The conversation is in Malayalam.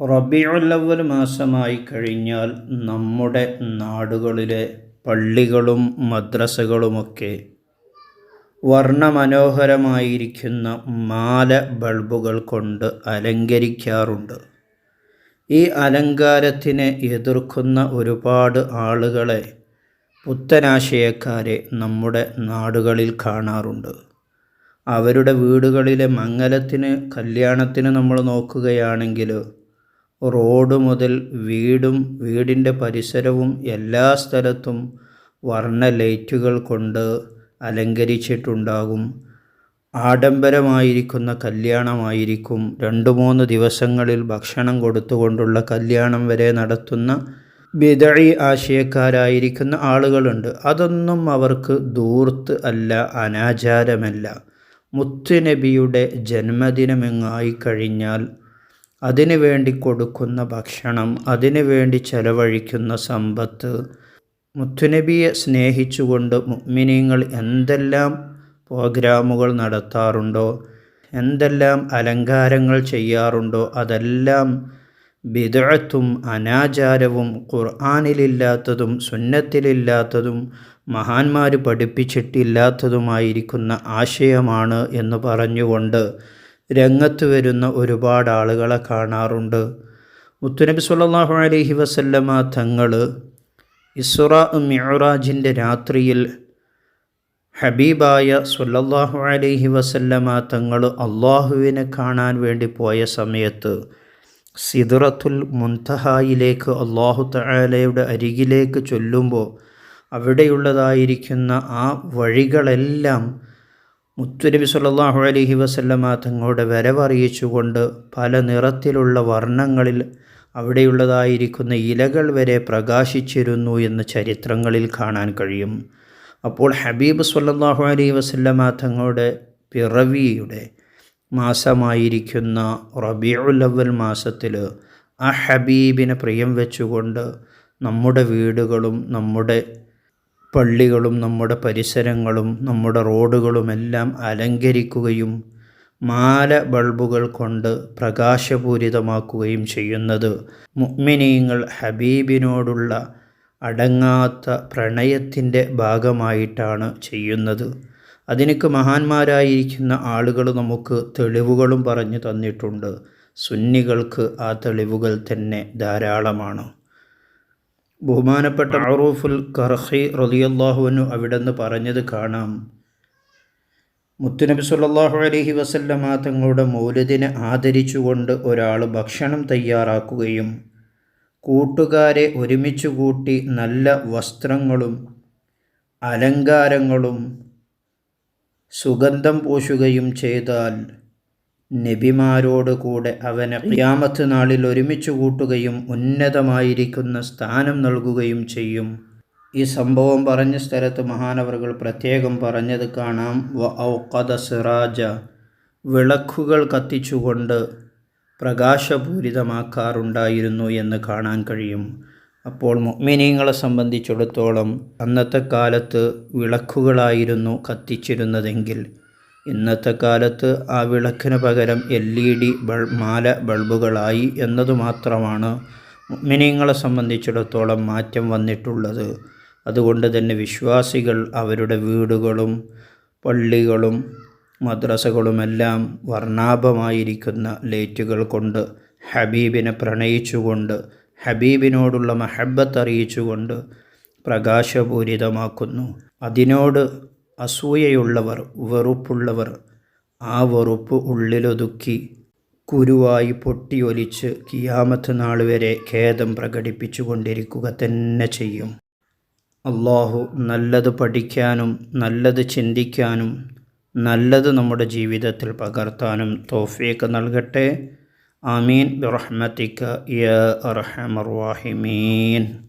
റബിയുല്ലവൽ മാസമായി കഴിഞ്ഞാൽ നമ്മുടെ നാടുകളിലെ പള്ളികളും മദ്രസകളുമൊക്കെ വർണമനോഹരമായിരിക്കുന്ന മാല ബൾബുകൾ കൊണ്ട് അലങ്കരിക്കാറുണ്ട്. ഈ അലങ്കാരത്തിനെ എതിർക്കുന്ന ഒരുപാട് ആളുകളെ പുത്തനാശയക്കാരെ നമ്മുടെ നാടുകളിൽ കാണാറുണ്ട്. അവരുടെ വീടുകളിലെ മംഗലത്തിന് കല്യാണത്തിന് നമ്മൾ നോക്കുകയാണെങ്കിൽ റോഡ് മുതൽ വീടും വീടിന്റെ പരിസരവും എല്ലാ സ്ഥലത്തും വർണ ലൈറ്റുകൾ കൊണ്ട് അലങ്കരിച്ചിട്ടുണ്ടാകും. ആഡംബരമായിരിക്കുന്ന കല്യാണമായിരിക്കും. രണ്ട് മൂന്ന് ദിവസങ്ങളിൽ ഭക്ഷണം കൊടുത്തുകൊണ്ടുള്ള കല്യാണം വരെ നടത്തുന്ന ബിദഴി ആശയക്കാരായിരിക്കുന്ന ആളുകളുണ്ട്. അതൊന്നും അവർക്ക് ദൂർത്ത് അല്ല അനാചാരമല്ല. മുത്തുനബിയുടെ ജന്മദിനമെങ്ങായി കഴിഞ്ഞാൽ അതിനു വേണ്ടി കൊടുക്കുന്ന ഭക്ഷണം അതിനു വേണ്ടി ചെലവഴിക്കുന്ന സമ്പത്ത്. മുത്തുനബിയെ സ്നേഹിച്ചുകൊണ്ട് മുഗ്മിനീങ്ങൾ എന്തെല്ലാം പ്രോഗ്രാമുകൾ നടത്താറുണ്ടോ എന്തെല്ലാം അലങ്കാരങ്ങൾ ചെയ്യാറുണ്ടോ അതെല്ലാം ബിദഴത്തും അനാചാരവും ഖുർആാനിലില്ലാത്തതും സുന്നത്തിലില്ലാത്തതും മഹാന്മാർ പഠിപ്പിച്ചിട്ടില്ലാത്തതുമായിരിക്കുന്ന ആശയമാണ് എന്ന് പറഞ്ഞുകൊണ്ട് രംഗത്ത് വരുന്ന ഒരുപാട് ആളുകളെ കാണാറുണ്ട്. മുത്തുനബി സല്ലാഹു അലഹി വസല്ലമ തങ്ങൾ ഇസ്ര മിഅറാജിന്റെ രാത്രിയിൽ ഹബീബായ സല്ലല്ലാഹു അലൈഹി വസല്ലമ തങ്ങൾ അള്ളാഹുവിനെ കാണാൻ വേണ്ടി പോയ സമയത്ത് സിദുറത്തുൽ മുൻതഹായിലേക്ക് അള്ളാഹു തആലയുടെ അരികിലേക്ക് ചൊല്ലുമ്പോൾ അവിടെയുള്ളതായിരിക്കുന്ന ആ വഴികളെല്ലാം മുത്തുനബി സല്ലാഹു അലഹി വസല്ലമ തങ്ങളുടെ വരവറിയിച്ചുകൊണ്ട് പല നിറത്തിലുള്ള വർണങ്ങളിൽ അവിടെയുള്ളതായിരിക്കുന്ന ഇലകൾ വരെ പ്രകാശിച്ചിരുന്നു എന്ന് ചരിത്രങ്ങളിൽ കാണാൻ കഴിയും. അപ്പോൾ ഹബീബ് സല്ലാഹു അലൈഹി വസല്ലമ തങ്ങളുടെ പിറവിയുടെ മാസമായിരിക്കുന്ന അവൽ മാസത്തിൽ ആ ഹബീബിനെ പ്രിയം വെച്ചുകൊണ്ട് നമ്മുടെ വീടുകളും നമ്മുടെ പള്ളികളും നമ്മുടെ പരിസരങ്ങളും നമ്മുടെ റോഡുകളുമെല്ലാം അലങ്കരിക്കുകയും മാല ബൾബുകൾ കൊണ്ട് പ്രകാശപൂരിതമാക്കുകയും ചെയ്യുന്നത്. മുഗ്മിനീങ്ങൾ ഹബീബിനോടുള്ള അടങ്ങാത്ത പ്രണയത്തിന്റെ ഭാഗമായിട്ടാണ് ചെയ്യുന്നത്. അതിനൊക്കെ മഹാന്മാരായിരിക്കുന്ന ആളുകൾ നമുക്ക് തെളിവുകളും പറഞ്ഞു തന്നിട്ടുണ്ട്. സുന്നികൾക്ക് ആ തെളിവുകൾ തന്നെ ധാരാളമാണ്. ബഹുമാനപ്പെട്ട അറൂഫുൽ കർഹി റലിയല്ലാഹുവിനു അവിടെ നിന്ന് പറഞ്ഞത് കാണാം. മുത്തുനബി സല്ലാഹു അലഹി വസല്ലമ തങ്ങളുടെ മൗലദിനെ ആദരിച്ചുകൊണ്ട് ഒരാൾ ഭക്ഷണം തയ്യാറാക്കുകയും കൂട്ടുകാരെ ഒരുമിച്ച് കൂട്ടി നല്ല വസ്ത്രങ്ങളും അലങ്കാരങ്ങളും സുഗന്ധം പൂശുകയും ചെയ്താൽ നബിമാരോട് കൂടെ അവനെ ഖിയാമത്ത് നാളിൽ ഒരുമിച്ച് കൂട്ടുകയും ഉന്നതമായിരിക്കുന്ന സ്ഥാനം നൽകുകയും ചെയ്യും. ഈ സംഭവം പറഞ്ഞ സ്ഥലത്ത് മഹാനവറുകൾ പ്രത്യേകം പറഞ്ഞത് കാണാം. വ ഔഖദ സിറാജ വിളക്കുകൾ കത്തിച്ചുകൊണ്ട് പ്രകാശപൂരിതമാക്കാറുണ്ടായിരുന്നു എന്ന് കാണാൻ കഴിയും. അപ്പോൾ മുഅ്മിനീങ്ങളെ സംബന്ധിച്ചിടത്തോളം അന്നത്തെ കാലത്ത് വിളക്കുകളായിരുന്നു കത്തിച്ചിരുന്നതെങ്കിൽ ഇന്നത്തെ കാലത്ത് ആ വിളക്കിന് പകരം എൽ ഇ ഡി ബൾ മാല ബൾബുകളായി എന്നതു മാത്രമാണ് മിനിങ്ങളെ സംബന്ധിച്ചിടത്തോളം മാറ്റം വന്നിട്ടുള്ളത്. അതുകൊണ്ട് തന്നെ വിശ്വാസികൾ അവരുടെ വീടുകളും പള്ളികളും മദ്രസകളുമെല്ലാം വർണാഭമായിരിക്കുന്ന ലൈറ്റുകൾ കൊണ്ട് ഹബീബിനെ പ്രണയിച്ചുകൊണ്ട് ഹബീബിനോടുള്ള മഹബത്ത് അറിയിച്ചുകൊണ്ട് പ്രകാശപൂരിതമാക്കുന്നു. അതിനോട് അസൂയയുള്ളവർ വെറുപ്പുള്ളവർ ആ വെറുപ്പ് ഉള്ളിലൊതുക്കി കുരുവായി പൊട്ടിയൊലിച്ച് കിയാമത്ത് നാൾ വരെ ഖേദം പ്രകടിപ്പിച്ചു കൊണ്ടിരിക്കുക തന്നെ ചെയ്യും. അള്ളാഹു നല്ലത് പഠിക്കാനും നല്ലത് ചിന്തിക്കാനും നല്ലത് നമ്മുടെ ജീവിതത്തിൽ പകർത്താനും തോഫീക്ക് നൽകട്ടെ. ആമീൻ. ബിറഹ്മത്തിക്ക യ അർഹമർ വാഹിമീൻ